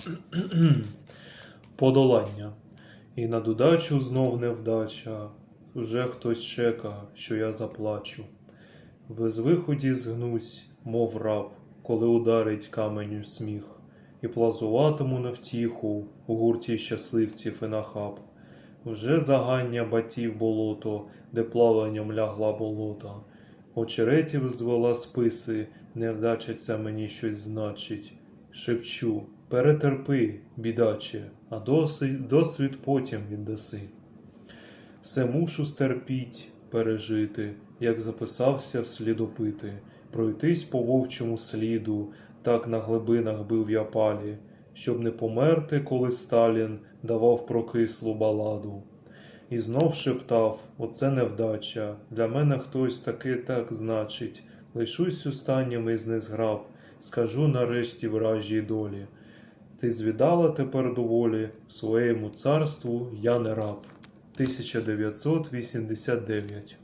Подолання. І на додачу знов невдача. Уже хтось чека, що я заплачу. Без виході згнусь, мов раб, коли ударить каменю сміх, і плазуватиму на втіху у гурті щасливців і нахаб. Вже загання батів болото, де плаванням лягла болота. Очеретів звела списи, невдача ця мені щось значить. Шепчу, перетерпи, бідаче, а досвід, досвід потім віддаси. Все мушу стерпіть, пережити, як записався в слідопити, пройтись по вовчому сліду, так на глибинах бив я палі, щоб не померти, коли Сталін давав прокислу баладу. І знов шептав: оце невдача, для мене хтось таки так значить. Лишусь останнім із незграб, скажу нарешті вражій долі. Ти звідала тепер доволі, своєму царству я не раб. 1989